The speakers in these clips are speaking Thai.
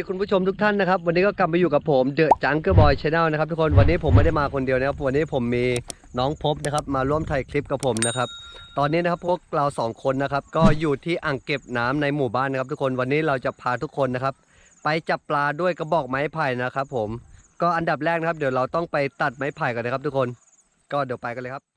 ดีคุณผู้ชมทุกท่านนะครับ วันนี้ก็กลับมาอยู่กับผมเดอะจังเกอร์บอยชาแนลนะครับทุกคนวันนี้ผมไม่ได้มาคนเดียวนะครับ วันนี้ผมมีน้องพบนะครับ มาร่วมถ่ายคลิปกับผมนะครับ ตอนนี้นะครับพวกเราสองคนนะครับ ก็อยู่ที่อ่างเก็บน้ำในหมู่บ้านนะครับ ทุกคนวันนี้เราจะพาทุกคนนะครับ ไปจับปลาด้วยกระบอกไม้ไผ่นะครับ ผมก็อันดับแรกนะครับ เดี๋ยวเราต้องไปตัดไม้ไผ่กันนะครับ ทุกคน ก็เดี๋ยวไปกันเลยครับ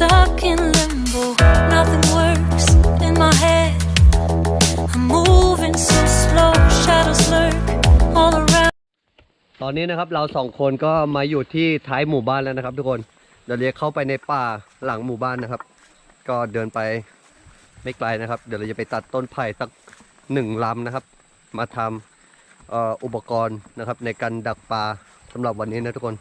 stuck in limbo. Nothing works in my head. I'm moving so slow. Shadows lurk all around. ตอนนี้นะครับเราสองคนก็มาอยู่ที่ท้ายหมู่บ้านแล้วนะครับ ทุกคนเดี๋ยวเรียกเข้าไปในป่าหลังหมู่บ้านนะครับ ก็เดินไปไม่ไกลนะครับ เดี๋ยวเราจะไปตัดต้นไผ่สักหนึ่งลำนะครับ มาทำอ,อ,อุปกรณ์นะครับในการดักปลาสำหรับวันนี้นะทุกคน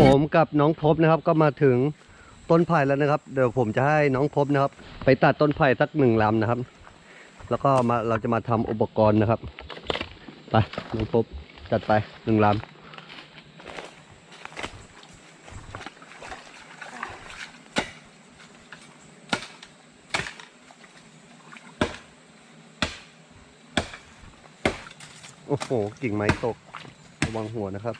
ผมกับน้องพบนะครับ ก็มาถึงต้นไผ่แล้วนะครับ เดี๋ยวผมจะให้น้องพบนะครับ ไปตัดต้นไผ่สักหนึ่งลำนะครับ แล้วก็มาเราจะมาทำอุปกรณ์นะครับไปน้องพบจัดไปหนึ่งลำโอ้โห กิ่งไม้ตก ระวังหัวนะครับ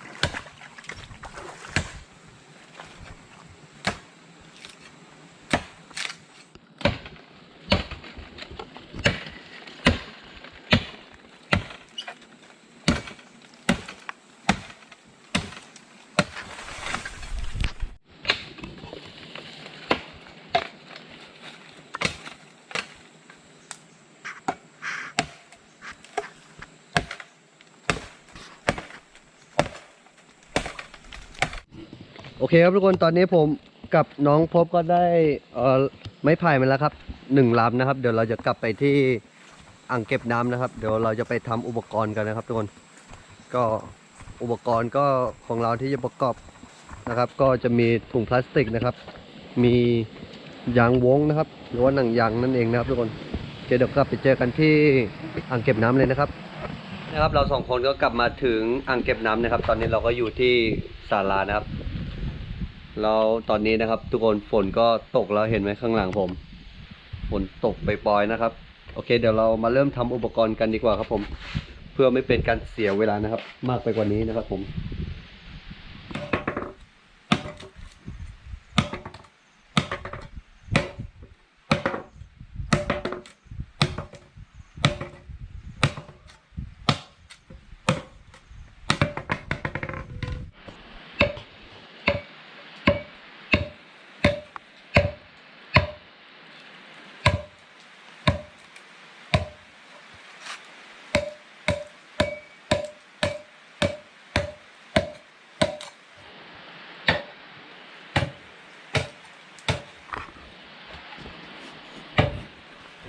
โอเคครับทุกคนตอนนี้ผมกับน้องพบก็ได้เอ่อไม้ไผ่มาแล้วครับหนึ่งลำนะครับ เดี๋ยวเราจะกลับไปที่อ่างเก็บน้ำนะครับ เดี๋ยวเราจะไปทำอุปกรณ์กันนะครับ ทุกคนก็อุปกรณ์ก็ของเราที่จะประกอบนะครับ ก็จะมีถุงพลาสติกนะครับ มียางวงนะครับ หรือว่าหนังยางนั่นเองนะครับ ทุกคนเคเดี๋ยวกลับไปเจอกันที่อ่างเก็บน้ำเลยนะครับนะครับ เราสองคนก็กลับมาถึงอ่างเก็บน้ำนะครับ ตอนนี้เราก็อยู่ที่ศาลานะครับ แล้วตอนนี้นะครับทุกคนฝนก็ตกแล้วเห็นไหมข้างหลังผม ฝนตกไปปล่อยนะครับ โอเค เดี๋ยวเรามาเริ่มทำอุปกรณ์กันดีกว่าครับผม เพื่อไม่เป็นการเสียเวลานะครับ มากไปกว่านี้นะครับผม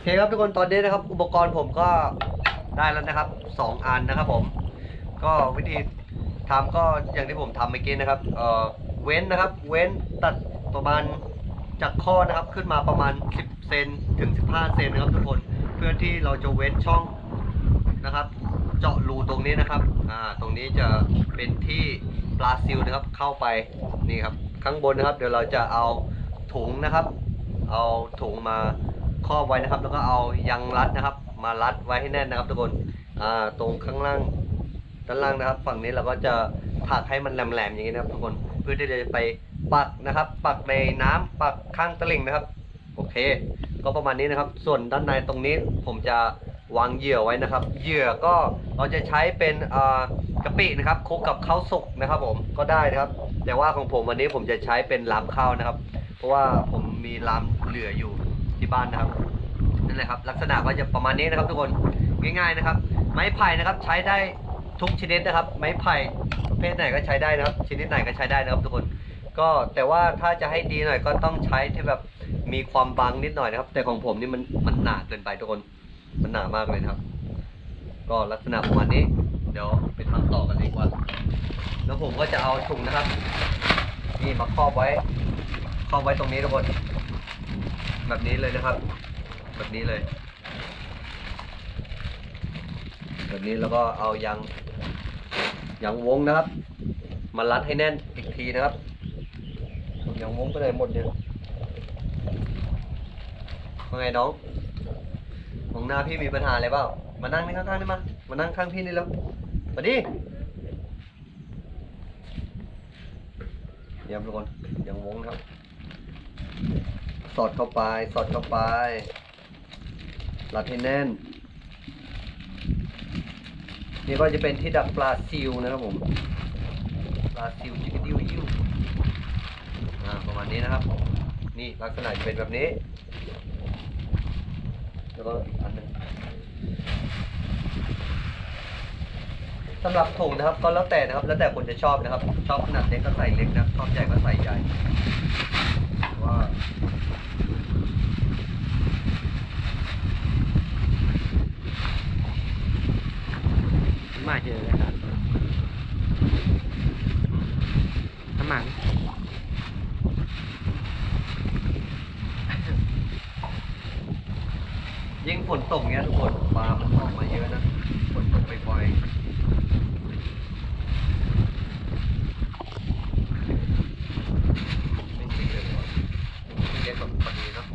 โอเคครับทุกคนตอนนี้นะครับ อุปกรณ์ผมก็ได้แล้วนะครับสองอันนะครับผม ก็วิธีทำก็อย่างที่ผมทำเมื่อกี้นะครับเอ่อเว้นนะครับ เว้นตัดประมาณจากข้อนะครับขึ้นมาประมาณ 10 เซนถึง 15 เซนนะครับทุกคนเพื่อที่เราจะเว้นช่องนะครับ เจาะรูตรงนี้นะครับอ่าตรงนี้จะเป็นที่ปลาซิลนะครับเข้าไปนี่ครับข้างบนนะครับ เดี๋ยวเราจะเอาถุงนะครับ เอาถุงมา รอบไว้นะครับ แล้วก็เอายางรัดนะครับ มารัดไว้ให้แน่นนะครับ ทุกคนอ่าตรงข้างล่างด้านล่างนะครับ ฝั่งนี้เราก็จะผักให้มันแหลมๆอย่างนี้นะครับ ทุกคนเพื่อที่จะไปปักนะครับ ปักในน้ำปักข้างตะลิ่งนะครับ โอเค ก็ประมาณนี้นะครับ ส่วนด้านในตรงนี้ผมจะวางเหยื่อไว้นะครับ เหยื่อก็เราจะใช้เป็นกะปินะครับคลุกกับข้าวสุกนะครับ ผมก็ได้นะครับ แต่ว่าของผมวันนี้ผมจะใช้เป็นลามข้าวนะครับ เพราะว่าผมมีลามเหลืออยู่ ที่บ้านนะครับนั่นแหละครับ ลักษณะก็จะประมาณนี้นะครับ ทุกคนง่ายๆนะครับ ไม้ไผ่นะครับ ใช้ได้ทุกชนิดนะครับ ไม้ไผ่ประเภทไหนก็ใช้ได้นะครับ ชนิดไหนก็ใช้ได้นะครับทุกคน ก็แต่ว่าถ้าจะให้ดีหน่อยก็ต้องใช้ที่แบบมีความบางนิดหน่อยนะครับ แต่ของผมนี่มันมันหนาเกินไปทุกคนมันหนามากเลยนะครับ ก็ลักษณะประมาณนี้ เดี๋ยวไปทำต่อกันดีกว่า แล้วผมก็จะเอาถุงนะครับ นี่มาครอบไว้ ครอบไว้ตรงนี้ทุกคน แบบนี้เลยนะครับ แบบนี้เลย แบบนี้แล้วก็เอายางยางวงนะครับ มารัดให้แน่นอีกทีนะครับยางวงไปเลยหมดเนี่ยว่าไงน้องมองหน้าพี่มีปัญหาอะไรเปล่า มานั่งนี่ข้างๆนี่มา มานั่งข้างพี่นี่แล้วมาดิเยี่ยมทุกคนยางวงครับ อดเข้าไป สอดเข้าไปรัดให้แน่น นี่ก็จะเป็นที่ดักปลาซิวนะครับผม ปลาซิวจิกดิวยิวประมาณนี้นะครับ นี่ลักษณะจะเป็นแบบนี้ แล้วก็อีกอันนึงสำหรับถุงนะครับก็แล้วแต่นะครับ แล้วแต่คนจะชอบนะครับ ชอบขนาดเล็กก็ใส่เล็กนะชอบใหญ่ก็ใส่ใหญ่ว่า มาเจอเลยครับน้ำมันยิ่งฝนตกเนี้ยทุกคนปลามันออกมาเยอะนะฝนตกบ่อยๆไม่ติดเลยว่ะไม่เรียกแบบพอดีเนาะ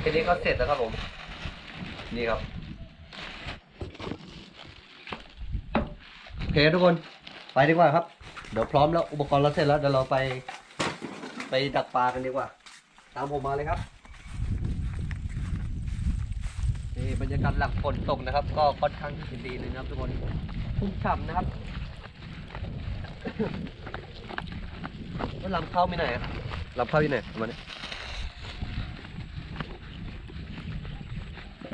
อ่าแค่นี้ก็เสร็จแล้วครับผม นี่ครับโอเคทุกคนไปดีกว่าครับ เดี๋ยวพร้อมแล้วอุปกรณ์เราเสร็จแล้วเดี๋ยวเราไป ไปดักปลากันดีกว่า ตามผมมาเลยครับนี่บรรยากาศหลังฝนตกนะครับ ก็ค่อนข้างที่จะดีเลยนะครับทุกคนชุ่มฉ่ำนะครับแล้วลำเข้าไม่ไหนอะลำเข้าที่ไหนประมาณนี้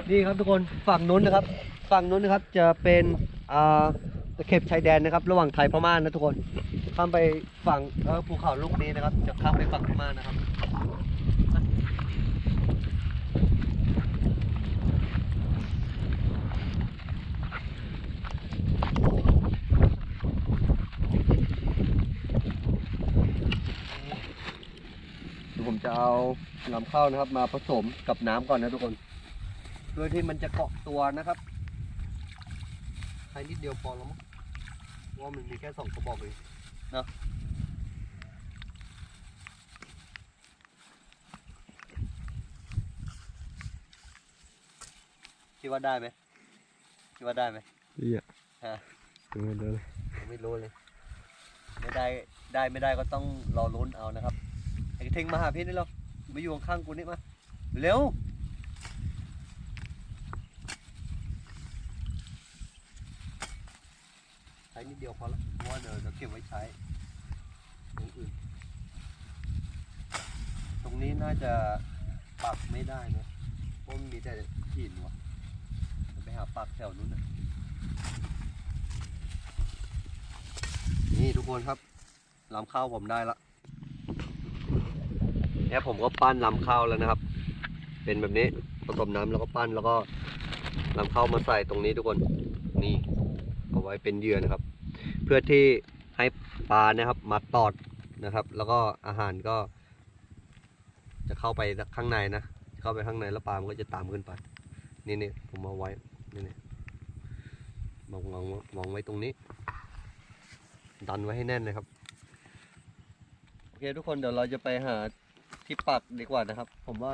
นี่ครับทุกคนฝั่งนู้นนะครับ ฝั่งนู้นนะครับจะเป็นอ่าตะเข็บชายแดนนะครับ ระหว่างไทยพม่านะทุกคนข้ามไปฝั่งภูเขาลูกนี้นะครับ จะข้ามไปฝั่งพม่านะครับดูผมจะเอาน้ำข้าวนะครับ มาผสมกับน้ำก่อนนะทุกคน เพื่อที่มันจะเกาะตัวนะครับใช้นิดเดียวพอแล้วมั้งเพราะว่ามันมีแค่สองกระบอกเองนะคิดว่าได้ไหมคิดว่าได้ไหมเหี้ยฮะถึงเดินผมไม่รู้เลย ไม่ได้ได้ไม่ได้ก็ต้องรอลุ้นเอานะครับไอ้เทงมาหาพี่นี่เรามาอยู่ข้างๆกูนี่มาเร็ว ช้นิดเดียวพอละเพราะว่าเดี๋ยวจะเก็บไว้ใช้ตรงอื่น ตรงนี้น่าจะปักไม่ได้นะเพราะมันมีแต่หินวะเดี๋ยวไปหาปักแถวนู้นนะนี่ทุกคนครับลำข้าวผมได้ละเนี่ยผมก็ปั้นลำข้าวแล้วนะครับ เป็นแบบนี้ผสมน้ำแล้วก็ปั้นแล้วก็ลำข้าวมาใส่ตรงนี้ทุกคน ไว้เป็นเหยื่อนะครับ เพื่อที่ให้ปลานะครับมาตอดนะครับ แล้วก็อาหารก็ จะเข้าไปข้างในนะเข้าไปข้างในแล้วปลามันก็จะตามขึ้นไป นี่นี่ผมเอาไว้นี่นี่มองมองมองไว้ตรงนี้ ดันไว้ให้แน่นเลยครับโอเคทุกคนเดี๋ยวเราจะไปหาที่ปักดีกว่านะครับ ผมว่า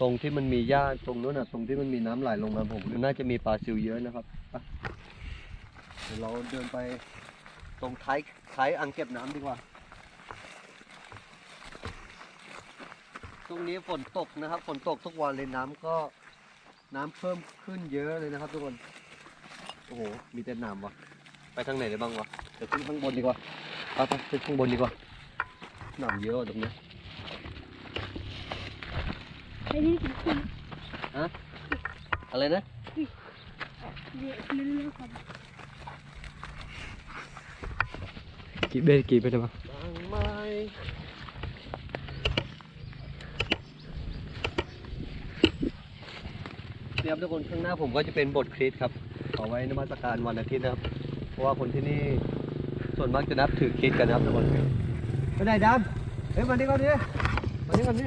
ตรงที่มันมีหญ้าตรงนู้นนะตรงที่มันมีน้ำไหลลงมาผมน่าจะมีปลาซิวเยอะนะครับไป เดี๋ยวเราเดินไปตรงท้ายท้ายอ่างเก็บน้ำดีกว่า ตรงนี้ฝนตกนะครับ ฝนตกทุกวันเลยน้ำก็น้ำเพิ่มขึ้นเยอะเลยนะครับทุกคน โอ้โห มีแต่น้ำวะไปทางไหนได้บ้างวะ เดี๋ยวขึ้นข้างบนดีกว่าไปไปขึ้นข้างบนดีกว่าน้ำเยอะตรงนี้อ้นี่ถึงคุณอะไรนะเดี๋ยวเรื่องครับ กี่เบ็ดกี่เบ็ดมาบางไม้เนี่ยบทุกคนข้างหน้าผมก็จะเป็นบทคริสครับเอาไว้นมัสการวันอาทิตย์นะครับ เพราะว่าคนที่นี่ส่วนมากจะนับถือคริสกันนะครับทุกคนไปไหนดำเฮ้ยมานี่ก่อนดิมานี่ก่อนดิ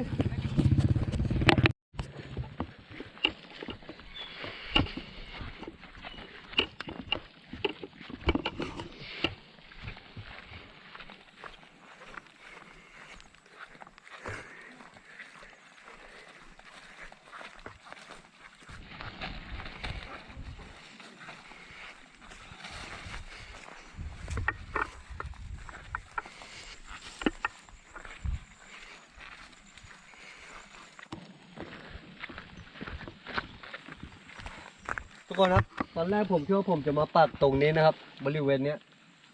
ทุกคนครับ ตอนแรกผมคิดว่าผมจะมาปักตรงนี้นะครับ บริเวณเนี้ย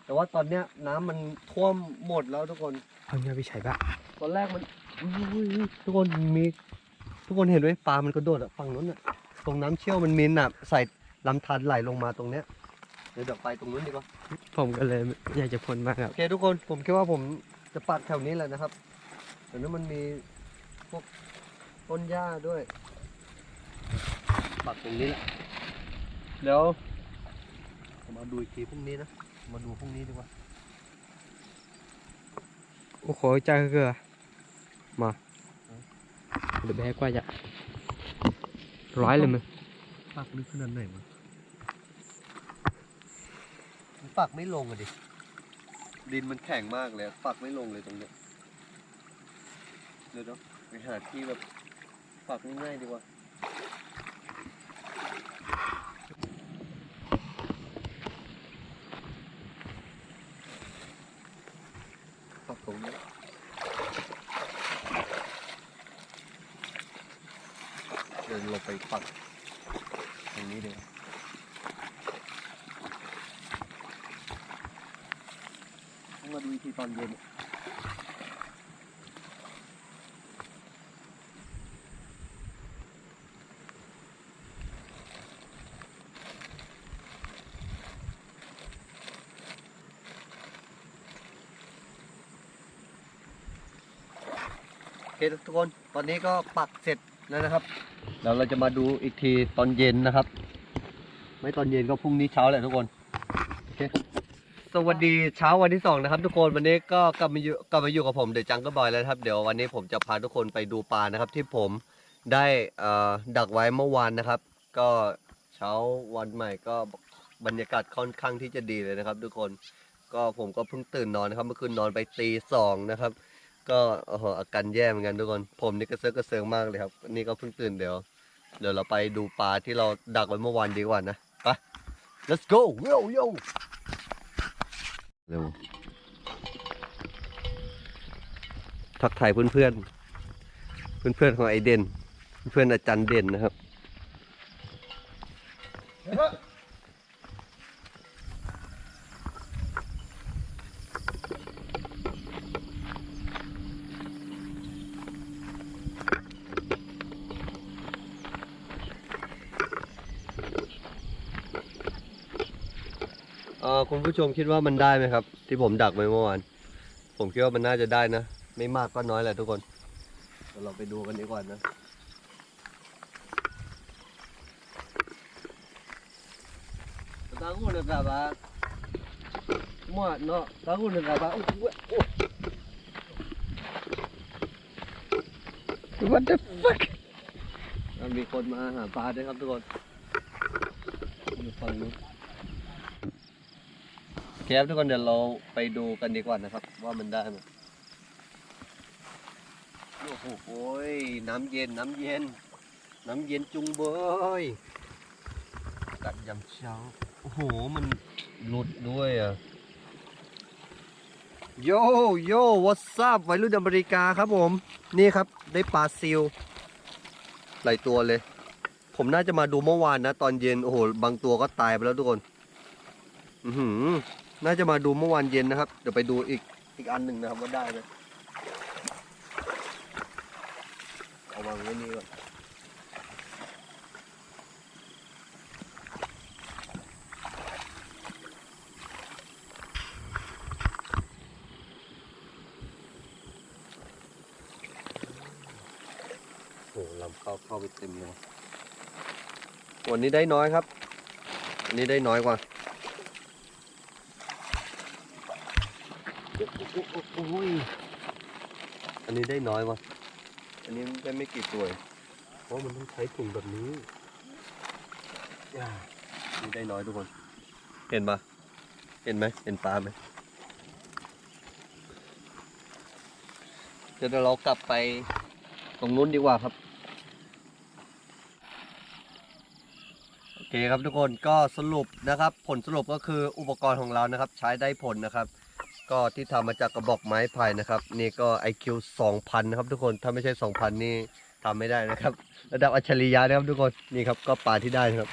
แต่ว่าตอนเนี้ยน้ำมันท่วมหมดแล้วทุกคนเอาเนี่ยไปใช้ปะตอนแรกมันอุ๊ยทุกคนมี ทุกคนเห็นไหมปลามันกระโดดอะฝั่งนู้นอะตรงน้ำเชี่ยวมันมีหนับใส่ลำธารไหลลงมาตรงเนี้ยเดี๋ยวเดี๋ยวไปตรงนู้นดีกว่าผมก็เลยอยากจะพ่นมากครับโอเคทุกคนผมคิดว่าผมจะปักแถวนี้แหละนะครับแต่นั้นมันมีพวกต้นหญ้าด้วย ปักตรงนี้แหละ เดี๋ยวผมมาดูอีกทีพรุ่งนี้นะ มาดูพรุ่งนี้ดีกว่า โอ้โหจ้าเกลือมาเดี๋ยวไปให้กว่าจะร้อยเลยมึงปักลึกขนาดไหนวะมันปักไม่ลงอะดิ ดินมันแข็งมากเลยอะปักไม่ลงเลยตรงเนี้ยเดี๋ยวเดี๋ยวไปหาที่แบบปักง่ายๆดีกว่า ปักตรงนี้เดินลง ไปปักตรงนี้ดีกว่าต้องมาดูอีกทีตอนเย็นโอเคทุกคน ตอนนี้ก็ปักเสร็จแล้วนะครับ ดี๋ยวเราจะมาดูอีกทีตอนเย็นนะครับ ไม่ตอนเย็นก็พรุ่งนี้เช้าแหละทุกคนโอเคสวัสดีเช้าวันที่สองนะครับ ทุกคนวันนี้ก็กลับมาอยู่กลับมาอยู่กับผมเดอะจังก็บอยแล้วครับเดี๋ยววันนี้ผมจะพาทุกคนไปดูปลานะครับ ที่ผมได้ดักไว้เมื่อวานนะครับ ก็เช้าวันใหม่ก็บรรยากาศค่อนข้างที่จะดีเลยนะครับ ทุกคนก็ผมก็เพิ่งตื่นนอนนะครับเมื่อคืนนอนไปตีสองนะครับ ก็โอ้โหอาการแย่เหมือนกันทุกคน ผมนี่กระเซิร์กระเซิงมากเลยครับนี่ก็เพิ่งตื่นเดี๋ยว เดี๋ยวเราไปดูปลาที่เราดักไว้เมื่อวานดีกว่านะไป let's go yo yo เร็วทักทายเพื่อนเพื่อนเพื่อนเพื่อนของไอเด่นเพื่อนอาจารย์เด่นนะครับ ผู้ชมคิดว่ามันได้ไหมครับ ที่ผมดักไว้เมื่อวานผมคิดว่ามันน่าจะได้นะ ไม่มากก็น้อยแหละทุกคนเดี๋ยวเราไปดูกันดีกว่านะตากูนึกว่ามั่วเนาะตากูนึกว่าโอ้โห What the fuck มีคนมาหาปลาด้วยครับทุกคนอยู่ฝั่งนู้น เคครับทุกคนเดี๋ยวเราไปดูกันดีกว่านะครับ ว่ามันได้ไหมโอ้โหโอ้ยน้ำเย็นน้ำเย็น น้ำเย็นจุงเบยกัดยำเช้า โอ้โห มันหลุดด้วยอะโยโย่วอทซับวัยรุ่นอเมริกาครับผม นี่ครับได้ปลาซิลหลายตัวเลย ผมน่าจะมาดูเมื่อวานนะ ตอนเย็น โอ้โห บางตัวก็ตายไปแล้วทุกคน อือหือ น่าจะมาดูเมื่อวานเย็นนะครับ เดี๋ยวไปดูอีกอีกอันหนึ่งนะครับว่าได้ไหมเอาวางไว้นี่ก่อนโอ้ลำเข้าเข้าไปเต็มเลยวันนี้ได้น้อยครับ วันนี้ได้น้อยกว่า โอ้ยอันนี้ได้น้อยกว่าอันนี้ได้ไม่กี่ตัวเองเพราะมันต้องใช้ถุงแบบนี้อ่านี่ได้น้อยทุกคน เห็นปะเห็นไหมเห็นปลาไหมเดี๋ยวเรากลับไปตรงนู้นดีกว่าครับ โอเคครับทุกคนก็สรุปนะครับ ผลสรุปก็คืออุปกรณ์ของเรานะครับ ใช้ได้ผลนะครับ ก็ที่ทำมาจากกระบอกไม้ไผ่นะครับ นี่ก็ IQ 2,000 นะครับทุกคนถ้าไม่ใช่ 2,000 นี่ทำไม่ได้นะครับ ระดับอัจฉริยะนะครับทุกคนนี่ครับก็ปลาที่ได้นะครับ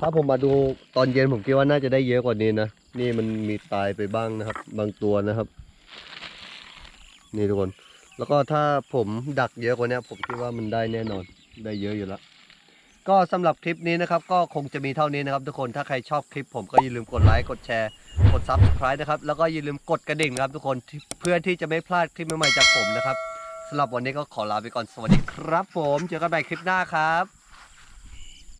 ถ้าผมมาดูตอนเย็นผมคิดว่าน่าจะได้เยอะกว่านี้นะนี่มันมีตายไปบ้างนะครับ บางตัวนะครับ นี่ทุกคน แล้วก็ถ้าผมดักเยอะกว่านี้ผมคิดว่ามันได้แน่นอนได้เยอะอยู่แล้ว ก็สำหรับคลิปนี้นะครับ ก็คงจะมีเท่านี้นะครับ ทุกคนถ้าใครชอบคลิปผมก็อย่าลืมกดไลค์กดแชร์กด subscribe นะครับ แล้วก็อย่าลืมกดกระดิ่งนะครับ ทุกคนเพื่อที่จะไม่พลาดคลิปใหม่ๆจากผมนะครับสำหรับวันนี้ก็ขอลาไปก่อนสวัสดีครับ ผมเจอกันใหม่คลิปหน้าครับ